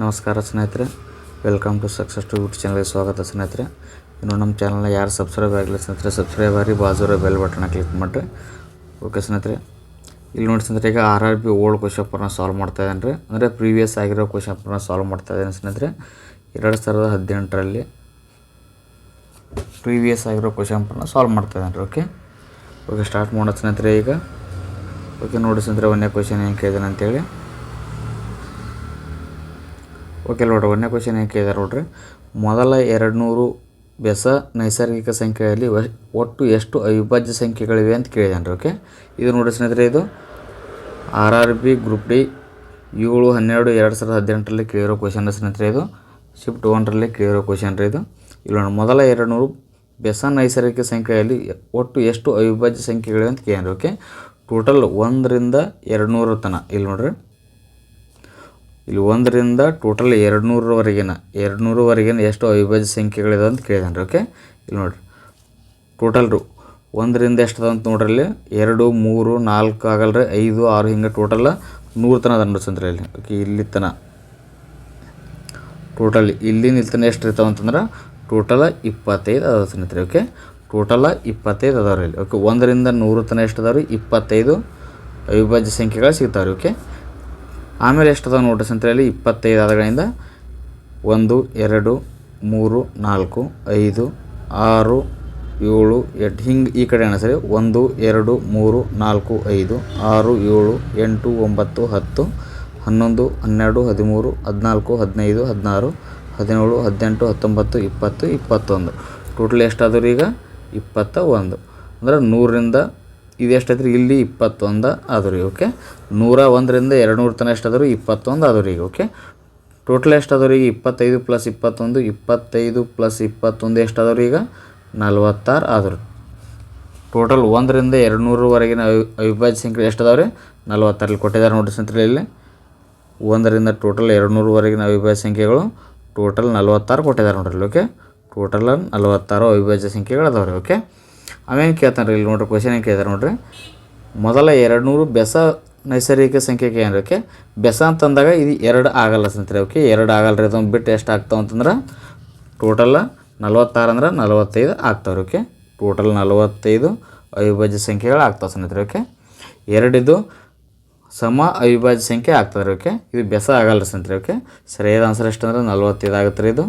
ನಮಸ್ಕಾರ ಸ್ನೇಹಿತರೆ welcome to success to YouTube ಚಾನಲ್ಗೆ ಸ್ವಾಗತ ಸ್ನೇಹಿತರೆ. ಇನ್ನು ನಮ್ಮ ಚಾನಲ್ನ ಯಾರು ಸಬ್ಸ್ಕ್ರೈಬ್ ಆಗಿಲ್ಲ ಸ್ನೇಹಿತರೆ ಸಬ್ಸ್ಕ್ರೈಬ್ ಆಗಿ ಬಾಜೂರ ಬೆಲ್ ಬಟನ್ನ ಕ್ಲಿಕ್ ಮಾಡಿರಿ. ಓಕೆ ಸ್ನೇಹಿತರೆ, ಇಲ್ಲಿ ನೋಡಿ ಸ್ನೇಹಿತರೆ, ಈಗ R R B old question ಪೇಪರ್ನ ಸಾಲ್ವ್ ಮಾಡ್ತಾ ಇದ್ದೇನೆ ರೀ ಅಂದರೆ ಪ್ರೀವಿಯಸ್ ಆಗಿರೋ ಕ್ವಶನ್ ಪೇಪರ್ನ ಸಾಲ್ವ್ ಮಾಡ್ತಾ ಇದ್ದೇನೆ ಸ್ನೇಹಿತರೆ. ಎರಡು ಸಾವಿರದ ಹದಿನೆಂಟರಲ್ಲಿ ಪ್ರೀವಿಯಸ್ ಆಗಿರೋ ಕ್ವಶನ್ ಪೇಪರ್ನ ಸಾಲ್ವ್ ಮಾಡ್ತಾ ಇದ್ದೇನೆ ರೀ ಓಕೆ ಓಕೆ ಸ್ಟಾರ್ಟ್ ಮಾಡೋದು ಸ್ನೇಹಿತರೆ ಈಗ. ಓಕೆ ನೋಡಿ ಸ್ನೇಹಿತರೆ, ಒಂದೇ ಕ್ವಶನ್ ಏನು ಕೇಳಿದಾನೆ ಅಂತೇಳಿ. ಓಕೆ ನೋಡ್ರಿ ಒಂದನೇ ಕ್ವಶನ್ ಏನು ಕೇಳಿದಾರೆ ನೋಡ್ರಿ. ಮೊದಲ ಎರಡು ನೂರು ಬೆಸ ನೈಸರ್ಗಿಕ ಸಂಖ್ಯೆಯಲ್ಲಿ ಒಟ್ಟು ಎಷ್ಟು ಅವಿಭಾಜ್ಯ ಸಂಖ್ಯೆಗಳಿವೆ ಅಂತ ಕೇಳಿದಾನೆ ಓಕೆ? ಇದು ನೋಡಿ ಸ್ನೇಹಿತರೆ ಇದು. R R B group D ಏಳು, ಹನ್ನೆರಡು, ಎರಡು ಸಾವಿರದ ಹದಿನೆಂಟರಲ್ಲಿ ಕೇಳಿರೋ ಕ್ವಶನ್ ಸ್ನೇಹಿತರೆ ಇದು. ಶಿಫ್ಟ್ ಒನ್ರಲ್ಲಿ ಕೇಳಿರೋ ಕ್ವಶನ್ ರೀ ಇದು. ಇಲ್ಲ ಮೊದಲ ಎರಡು ನೂರು ಬೆಸ ನೈಸರ್ಗಿಕ ಸಂಖ್ಯೆಯಲ್ಲಿ ಒಟ್ಟು ಎಷ್ಟು ಅವಿಭಾಜ್ಯ ಸಂಖ್ಯೆಗಳಿವೆ ಅಂತ ಕೇಳಿದ್ರು ಓಕೆ? ಟೋಟಲ್ ಒಂದರಿಂದ ಎರಡು ನೂರು ತನಕ ಇಲ್ಲಿ ನೋಡ್ರಿ. ಇಲ್ಲಿ ಒಂದರಿಂದ ಟೋಟಲ್ ಎರಡು ನೂರವರೆಗಿನ ಎರಡು ನೂರವರೆಗಿನ ಎಷ್ಟು ಅವಿಭಾಜ್ಯ ಸಂಖ್ಯೆಗಳಿದೆ ಅಂತ ಕೇಳಿದಾನೆ ಓಕೆ ಇಲ್ಲಿ ನೋಡಿರಿ. ಟೋಟಲ್ ರು ಒಂದರಿಂದ ಎಷ್ಟು ಅಂತ ನೋಡ್ರಿ ಇಲ್ಲಿ. ಎರಡು, ಮೂರು, ನಾಲ್ಕು ಆಗಲ್ರಿ, ಐದು, ಆರು ಹಿಂಗೆ ಟೋಟಲ್ ನೂರು ತನ ಅದ ನೋಡ್ರಿ ಇಲ್ಲಿ ಓಕೆ ಇಲ್ಲಿ ತನ. ಟೋಟಲ್ ಇಲ್ಲಿ ನಿಲ್ತನ ಎಷ್ಟು ಇರ್ತಾವ ಅಂತಂದ್ರೆ ಟೋಟಲ್ ಇಪ್ಪತ್ತೈದು ಅದಾವ ಸ್ನೇಹಿತರೆ ಓಕೆ ಟೋಟಲ್ ಇಪ್ಪತ್ತೈದು ಅದಾವ್ರಿ ಇಲ್ಲಿ ಓಕೆ ಒಂದರಿಂದ ನೂರು ತನ ಎಷ್ಟು ಅದಾವ್ರಿ? ಇಪ್ಪತ್ತೈದು ಅವಿಭಾಜ್ಯ ಸಂಖ್ಯೆಗಳು ಸಿಗ್ತಾವ್ರಿ ಓಕೆ ಆಮೇಲೆ ಎಷ್ಟು ಅದಾವ ನೋಡ್ರಿ ಹೇಳಿ ಇಪ್ಪತ್ತೈದು ಆದಗಳಿಂದ ಒಂದು, ಎರಡು, ಮೂರು, ನಾಲ್ಕು, ಐದು, ಆರು, ಏಳು, ಎಂಟು. ಹಿಂಗೆ ಈ ಕಡೆ ಸರಿ. ಒಂದು, ಎರಡು, ಮೂರು, ನಾಲ್ಕು, ಐದು, ಆರು, ಏಳು, ಎಂಟು, ಒಂಬತ್ತು, ಹತ್ತು, ಹನ್ನೊಂದು, ಹನ್ನೆರಡು, ಹದಿಮೂರು, ಹದಿನಾಲ್ಕು, ಹದಿನೈದು, ಹದಿನಾರು, ಹದಿನೇಳು, ಹದಿನೆಂಟು, ಹತ್ತೊಂಬತ್ತು, ಇಪ್ಪತ್ತು, ಇಪ್ಪತ್ತೊಂದು. ಟೋಟಲ್ ಎಷ್ಟಾದರೂ ಈಗ ಇಪ್ಪತ್ತ ಒಂದು. ಅಂದ್ರೆ ನೂರರಿಂದ ಇದು ಎಷ್ಟೈತ್ರಿ ಇಲ್ಲಿ ಇಪ್ಪತ್ತೊಂದು ಅದು ರೀ ಓಕೆ? ನೂರ ಒಂದರಿಂದ ಎರಡು ನೂರು ತನಕ ಎಷ್ಟಾದ್ರು ಇಪ್ಪತ್ತೊಂದು ಅದು ರೀ ಓಕೆ? ಟೋಟಲ್ ಎಷ್ಟು ರೀ ಈಗ? ಇಪ್ಪತ್ತೈದು ಪ್ಲಸ್ ಇಪ್ಪತ್ತೊಂದು, ಇಪ್ಪತ್ತೈದು ಪ್ಲಸ್ ಇಪ್ಪತ್ತೊಂದು ಎಷ್ಟು ರೀ ಈಗ? ನಲ್ವತ್ತಾರು ಆದರು. ಟೋಟಲ್ ಒಂದರಿಂದ ಎರಡು ನೂರವರೆಗಿನ ಅವಿ, ಅವಿಭಾಜ್ಯ ಸಂಖ್ಯೆ ಎಷ್ಟು ಅದಾವ್ರಿ ನಲ್ವತ್ತಾರಲ್ಲಿ ಕೊಟ್ಟಿದ್ದಾರೆ ನೋಡಿ ಸ್ನೇಹಿತರೆ, ಇಲ್ಲಿ ಒಂದರಿಂದ ಟೋಟಲ್ ಎರಡು ನೂರವರೆಗಿನ ಅವಿಭಾಜ್ಯ ಸಂಖ್ಯೆಗಳು ಟೋಟಲ್ ನಲ್ವತ್ತಾರು ಕೊಟ್ಟಿದ್ದಾರೆ ನೋಡ್ರಿ ಓಕೆ? ಟೋಟಲ್ ನಲ್ವತ್ತಾರು ಅವಿಭಾಜ್ಯ ಸಂಖ್ಯೆಗಳು ಅದಾವ್ರಿ ಓಕೆ? ಅವೇನು ಕೇಳ್ತಾನೆ ರೀ ಇಲ್ಲಿ ನೋಡ್ರಿ ಕ್ವಶನ್ ಏನು ಕೇಳ್ತಾರೆ ನೋಡ್ರಿ? ಮೊದಲ ಎರಡು ನೂರು ಬೆಸ ನೈಸರ್ಗಿಕ ಸಂಖ್ಯೆಗೆ ಏನು ಓಕೆ? ಬೆಸ ಅಂತಂದಾಗ ಇದು ಎರಡು ಆಗಲ್ಲ ಸ್ನೇಹಿತರೆ, ಓಕೆ? ಎರಡು ಆಗಲ್ಲ ರೀ ಅದೊಂದು ಬಿಟ್ಟು ಎಷ್ಟು ಆಗ್ತಾವೆ ಅಂತಂದ್ರೆ ಟೋಟಲ್ ನಲ್ವತ್ತಾರು ಅಂದ್ರೆ ನಲವತ್ತೈದು ಆಗ್ತಾವ್ರಿ, ಓಕೆ? ಟೋಟಲ್ ನಲವತ್ತೈದು ಅವಿಭಾಜ್ಯ ಸಂಖ್ಯೆಗಳು ಆಗ್ತಾವೆ ಸ್ನೇಹಿತರೆ, ಓಕೆ? ಎರಡಿದು ಸಮ ಅವಿಭಾಜ್ಯ ಸಂಖ್ಯೆ ಆಗ್ತದೆ ರೀ ಓಕೆ? ಇದು ಬೆಸ ಆಗಲ್ಲ ರೀ ಸ್ನೇಹಿತರೆ, ಓಕೆ? ಸರಿಯಾದ ಆನ್ಸರ್ ಎಷ್ಟು ಅಂದ್ರೆ ನಲ್ವತ್ತೈದು ಆಗುತ್ತೆ ರೀ ಇದು.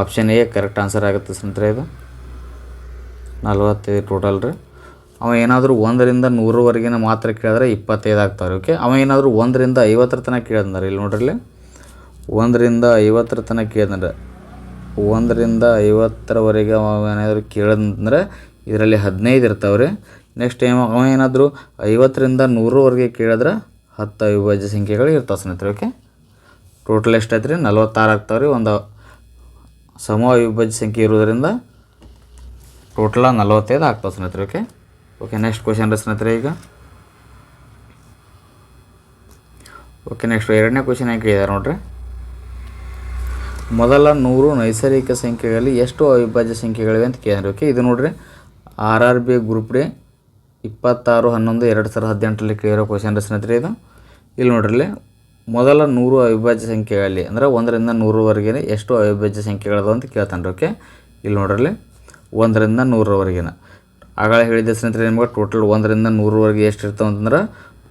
ಆಪ್ಷನ್ ಎ ಕರೆಕ್ಟ್ ಆನ್ಸರ್ ಆಗುತ್ತೆ ಸ್ನೇಹಿತರೆ ಇದು. ನಲ್ವತ್ತೈದು ಟೋಟಲ್ ರೀ. ಅವ ಏನಾದರೂ ಒಂದರಿಂದ ನೂರವರೆಗಿನ ಮಾತ್ರ ಕೇಳಿದ್ರೆ ಇಪ್ಪತ್ತೈದು ಆಗ್ತಾವೆ ಓಕೆ ಅವ ಏನಾದರೂ ಒಂದರಿಂದ ಐವತ್ತರ ತನಕ ರೀ ಇಲ್ಲಿ ನೋಡ್ರಿ ಇಲ್ಲಿ. ಒಂದರಿಂದ ಐವತ್ತರ ತನಕ ಕೇಳಿದ್ರೆ ಒಂದರಿಂದ ಐವತ್ತರವರೆಗೆ ಅವ ಏನಾದರೂ ಕೇಳಿದ್ರೆ ಇದರಲ್ಲಿ ಹದಿನೈದು ಇರ್ತಾವೆ ರೀ ನೆಕ್ಸ್ಟ್ ಟೈಮ್ ಅವ ಏನಾದರೂ ಐವತ್ತರಿಂದ ನೂರವರೆಗೆ ಕೇಳಿದ್ರೆ ಹತ್ತು ಅವಿಭಾಜ್ಯ ಸಂಖ್ಯೆಗಳು ಇರ್ತಾವೆ ಸ್ನೇಹಿತರೆ ಓಕೆ ಟೋಟಲ್ ಎಷ್ಟಾಯ್ತು ರೀ ನಲ್ವತ್ತಾರು ಆಗ್ತಾವೆ ರೀ ಒಂದು ಸಮ ಅವಿಭಾಜ್ಯ ಸಂಖ್ಯೆ ಇರೋದರಿಂದ ಟೋಟಲ ನಲವತ್ತೈದು ಆಗ್ತಾವೆ ಸ್ನೇಹಿತರೆ ಓಕೆ ಓಕೆ ನೆಕ್ಸ್ಟ್ ಕ್ವಶನ್ ರೀ ಸ್ನೇಹಿತರೆ ಈಗ. ಓಕೆ ನೆಕ್ಸ್ಟ್ ಎರಡನೇ ಕ್ವಶನ್ ಏನು ಕೇಳಿದ್ದಾರೆ ನೋಡ್ರಿ. ಮೊದಲ ನೂರು ನೈಸರ್ಗಿಕ ಸಂಖ್ಯೆಗಳಲ್ಲಿ ಎಷ್ಟು ಅವಿಭಾಜ್ಯ ಸಂಖ್ಯೆಗಳಿವೆ ಅಂತ ಕೇಳಿದ್ರೆ ಓಕೆ ಇದು ನೋಡ್ರಿ R R B group D ಇಪ್ಪತ್ತಾರು, ಹನ್ನೊಂದು, ಎರಡು ಸಾವಿರದ ಹದಿನೆಂಟರಲ್ಲಿ ಕೇಳಿರೋ ಕ್ವಶನ್ ಸ್ನೇಹಿತರೆ ಇದು. ಇಲ್ಲಿ ನೋಡ್ರಿ ಮೊದಲ ನೂರು ಅವಿಭಾಜ್ಯ ಸಂಖ್ಯೆಗಳಲ್ಲಿ, ಅಂದರೆ ಒಂದರಿಂದ ನೂರವರೆಗೆ ಎಷ್ಟು ಅವಿಭಾಜ್ಯ ಸಂಖ್ಯೆಗಳದಾವ ಅಂತ ಕೇಳ್ತಾನೆ ಓಕೆ ಇಲ್ಲಿ ನೋಡ್ರಿ, ಇಲ್ಲಿ ಒಂದರಿಂದ ನೂರವರೆಗಿನ ಆಗಳ ಹೇಳಿದ್ದೆ ಸ್ನೇಹಿತರೆ, ನಿಮ್ಗೆ ಟೋಟಲ್ ಒಂದರಿಂದ ನೂರವರೆಗೆ ಎಷ್ಟು ಇರ್ತಾವೆ ಅಂತಂದ್ರೆ